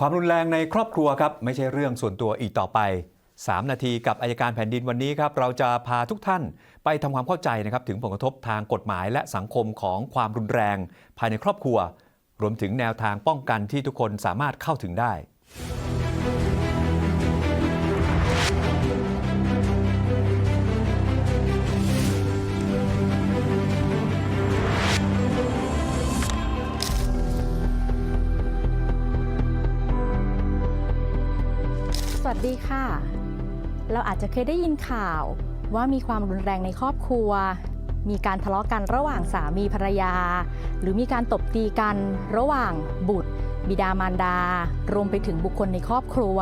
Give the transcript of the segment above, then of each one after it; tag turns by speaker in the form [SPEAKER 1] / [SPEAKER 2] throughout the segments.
[SPEAKER 1] ความรุนแรงในครอบครัวครับไม่ใช่เรื่องส่วนตัวอีกต่อไป 3 นาทีกับอายการแผ่นดินวันนี้ครับเราจะพาทุกท่านไปทำความเข้าใจนะครับถึงผลกระทบทางกฎหมายและสังคมของความรุนแรง ภายในครอบครัว รวมถึงแนวทางป้องกันที่ทุกคนสามารถเข้าถึงได้
[SPEAKER 2] สวัสดีค่ะ เราอาจจะเคยได้ยินข่าวว่ามีความรุนแรงในครอบครัว มีการทะเลาะกันระหว่างสามีภรรยา หรือมีการตบตีกันระหว่างบุตร บิดามารดา รวมไปถึงบุคคลในครอบครัว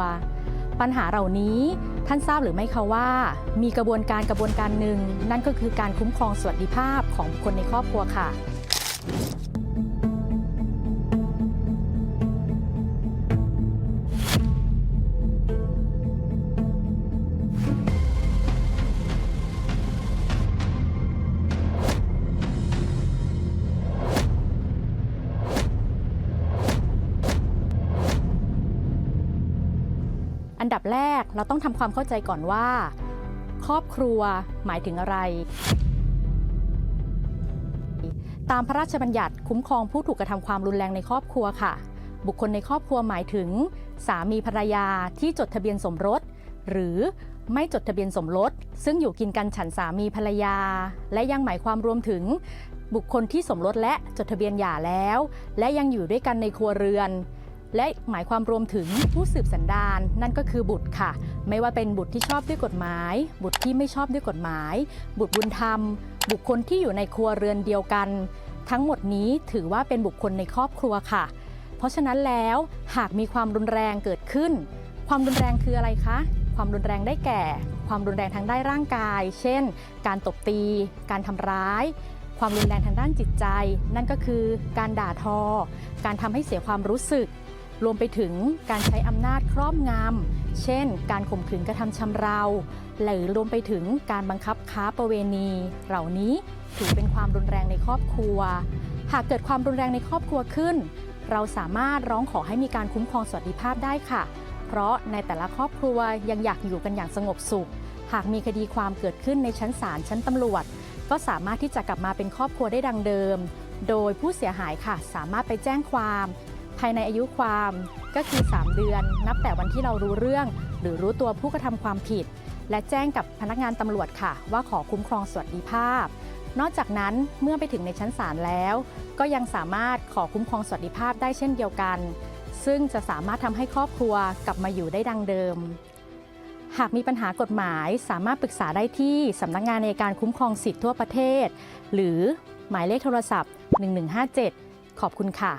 [SPEAKER 2] ปัญหาเหล่านี้ท่านทราบหรือไม่คะว่า มีกระบวนการกระบวนการหนึ่งนั่นก็คือการคุ้มครองสวัสดิภาพของบุคคลในครอบครัวค่ะ อันดับแรกเราต้องทำความเข้าใจก่อนว่า ครอบครัวหมายถึงอะไร ตามพระราชบัญญัติคุ้มครองผู้ถูกกระทำความรุนแรงในครอบครัวค่ะ บุคคลในครอบครัวหมายถึง สามีภรรยาที่จดทะเบียนสมรส หรือไม่จดทะเบียนสมรส ซึ่งอยู่กินกันฉันสามีภรรยา และยังหมายความรวมถึง บุคคลที่สมรสและจดทะเบียนหย่าแล้ว และยังอยู่ด้วยกันในครัวเรือน และหมายความรวมถึงผู้สืบสันดานนั่นก็คือบุตรค่ะ ไม่ว่าเป็นบุตรที่ชอบด้วยกฎหมาย บุตรที่ไม่ชอบด้วยกฎหมาย บุตรบุญธรรม บุคคลที่อยู่ในครัวเรือนเดียวกัน ทั้งหมดนี้ถือว่าเป็นบุคคลในครอบครัวค่ะ เพราะฉะนั้นแล้วหากมีความรุนแรงเกิดขึ้น ความรุนแรงคืออะไรคะ ความรุนแรงได้แก่ ความรุนแรงทางด้านร่างกาย เช่น การตบตี การทำร้ายความรุนแรงทางด้านจิตใจ นั่นก็คือการด่าทอ การทำให้เสียความรู้สึก รวมไปถึงการใช้อำนาจครอบงำ เช่น การข่มขืนกระทำชำเรา หรือรวมไปถึงการบังคับค้าประเวณี เหล่านี้ถือเป็นความรุนแรงในครอบครัว หากเกิดความรุนแรงในครอบครัวขึ้น เราสามารถร้องขอให้มีการคุ้มครองสวัสดิภาพได้ค่ะ เพราะในแต่ละครอบครัวยังอยากอยู่กันอย่างสงบสุข หากมีคดีความเกิดขึ้นในชั้นศาลชั้นตำรวจ ก็สามารถที่จะกลับมาเป็นครอบครัวได้ดังเดิม โดยผู้เสียหายค่ะ สามารถไปแจ้งความ ภายในอายุความก็คือ 3 เดือน นับแต่วันที่เรารู้เรื่อง หรือรู้ตัวผู้กระทำความผิด และแจ้งกับพนักงานตำรวจค่ะ ว่าขอคุ้มครองสวัสดิภาพ นอกจากนั้นเมื่อไปถึงในชั้นศาลแล้ว ก็ยังสามารถขอคุ้มครองสวัสดิภาพได้เช่นเดียวกัน ซึ่งจะสามารถทำให้ครอบครัวกลับมาอยู่ได้ดังเดิม หากมีปัญหากฎหมายสามารถปรึกษาได้ที่สำนักงานในการคุ้มครองสิทธิทั่วประเทศ หรือหมายเลขโทรศัพท์ 1157 ขอบคุณค่ะ